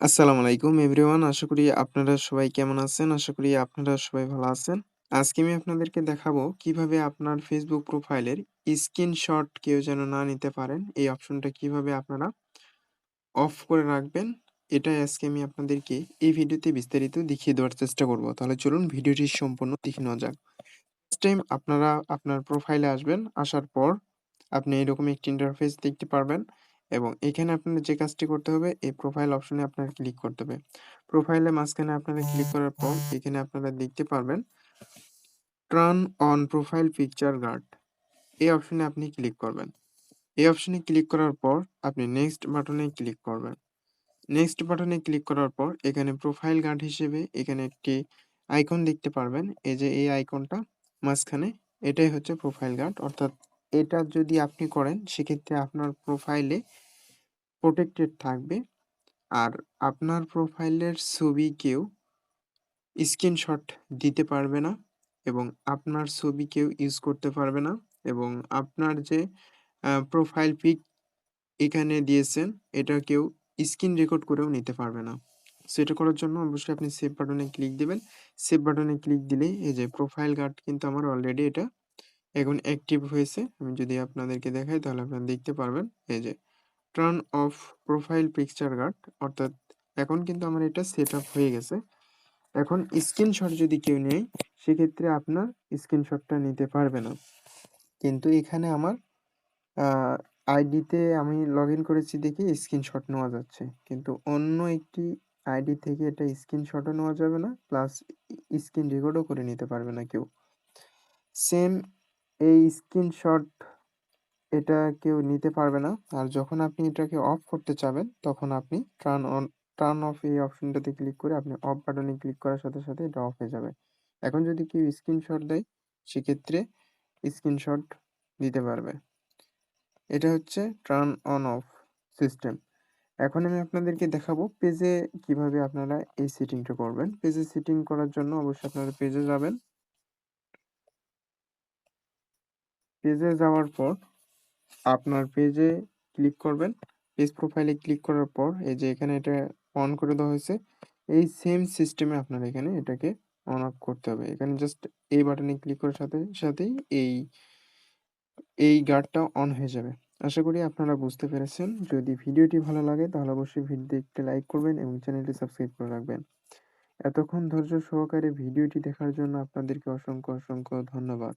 আসসালামু আলাইকুম এভরিওয়ান। আশা করি আপনারা সবাই কেমন আছেন? আশা করি আপনারা সবাই ভালো আছেন। আজকে আমি আপনাদেরকে দেখাবো কীভাবে আপনার ফেসবুক প্রোফাইলের স্ক্রিনশট কেউ যেন না নিতে পারেন, এই অপশনটা কীভাবে আপনারা অফ করে রাখবেন, এটাই আজকে আমি আপনাদেরকে এই ভিডিওতে বিস্তারিত দেখিয়ে দেওয়ার চেষ্টা করব। তাহলে চলুন ভিডিওটি সম্পূর্ণ দেখে নেওয়া যাক। ফার্স্ট টাইম আপনারা আপনার প্রোফাইলে আসবেন। আসার পর আপনি এরকম একটি ইন্টারফেস দেখতে পারবেন এবং এখানে আপনার যে কাজটি করতে হবে, এই প্রোফাইল অপশনে আপনার ক্লিক করতে হবে। প্রোফাইলের মাঝখানে আপনারা ক্লিক করার পর এখানে আপনারা দেখতে পারবেন turn on profile picture guard এই অপশনে আপনি ক্লিক করবেন। এই অপশনে ক্লিক করার পর আপনি নেক্সট বাটনে ক্লিক করবেন। নেক্সট বাটনে ক্লিক করার পর এখানে প্রোফাইল গার্ড হিসেবে এখানে একটি আইকন দেখতে পারবেন। এই যে এই আইকনটা মাঝখানে, এটাই হচ্ছে প্রোফাইল গার্ড অর্থাৎ এটা যদি আপনি করেন, সেক্ষেত্রে আপনার প্রোফাইলে প্রোটেক্টেড থাকবে। আর আপনার প্রোফাইলের ছবি কেউ স্ক্রিনশট দিতে পারবে না এবং আপনার ছবি কেউ ইউজ করতে পারবে না এবং আপনার যে প্রোফাইল পিক এখানে দিয়েছেন এটা কেউ স্ক্রিন রেকর্ড করেও নিতে পারবে না। সো এটা করার জন্য অবশ্যই আপনি সেভ বাটনে ক্লিক দেবেন সেভ বাটনে ক্লিক দিলেই এই যে প্রোফাইল গার্ড কিন্তু আমার অলরেডি এটা এখন অ্যাক্টিভ হয়েছে। আমি যদি আপনাদেরকে দেখাই, তাহলে আপনারা দেখতে পারবেন। এই যে turn off profile picture guard অর্থাৎ এখন কিন্তু আমার এটা সেট হয়ে গেছে। এখন স্ক্রিনশট যদি কেউ নেয়, সেক্ষেত্রে আপনার স্ক্রিনশটটা নিতে পারবে না। কিন্তু এখানে আমার আইডিতে আমি লগ ইন করেছি দেখে স্ক্রিনশট নেওয়া যাচ্ছে। কিন্তু অন্য একটি আইডি থেকে এটা স্ক্রিনশটও নেওয়া যাবে না প্লাস স্ক্রিন রেকর্ডও করে নিতে পারবে না কেউ। সেম এই স্ক্রিনশট এটা কেউ নিতে পারবে না। আর যখন আপনি এটাকে অফ করতে চাবেন তখন আপনি টার্ন অন টার্ন অফ এই অপশনটাতে ক্লিক করে আপনি অফ বাটনে ক্লিক করার সাথে, সাথে এটা অফ হয়ে যাবে। এখন যদি কেউ স্ক্রিনশট দেয় সেক্ষেত্রে স্ক্রিনশট দিতে পারবে। এটা হচ্ছে টার্ন অন অফ সিস্টেম। এখন আমি আপনাদেরকে দেখাবো পেজে কীভাবে আপনারা এই সেটিংটা করবেন। পেজে সেটিং করার জন্য অবশ্যই আপনারা পেজে যাবেন। পেজে যাওয়ার পর আপনার পেজে ক্লিক করবেন। পেজ প্রোফাইলে ক্লিক করার পর এই যে এখানে এটা অন করে দেওয়া হয়েছে। এই সেম সিস্টেমে আপনার এখানে এটাকে অন অফ করতে হবে। এখানে জাস্ট এই বাটনে ক্লিক করার সাথে সাথেই এই এই গার্ডটা অন হয়ে যাবে। আশা করি আপনারা বুঝতে পেরেছেন। যদি ভিডিওটি ভালো লাগে তাহলে অবশ্যই ভিডিওতে একটি লাইক করবেন এবং চ্যানেলটি সাবস্ক্রাইব করে রাখবেন। এতক্ষণ ধৈর্য সহকারে ভিডিওটি দেখার জন্য আপনাদেরকে অসংখ্য, অসংখ্য ধন্যবাদ।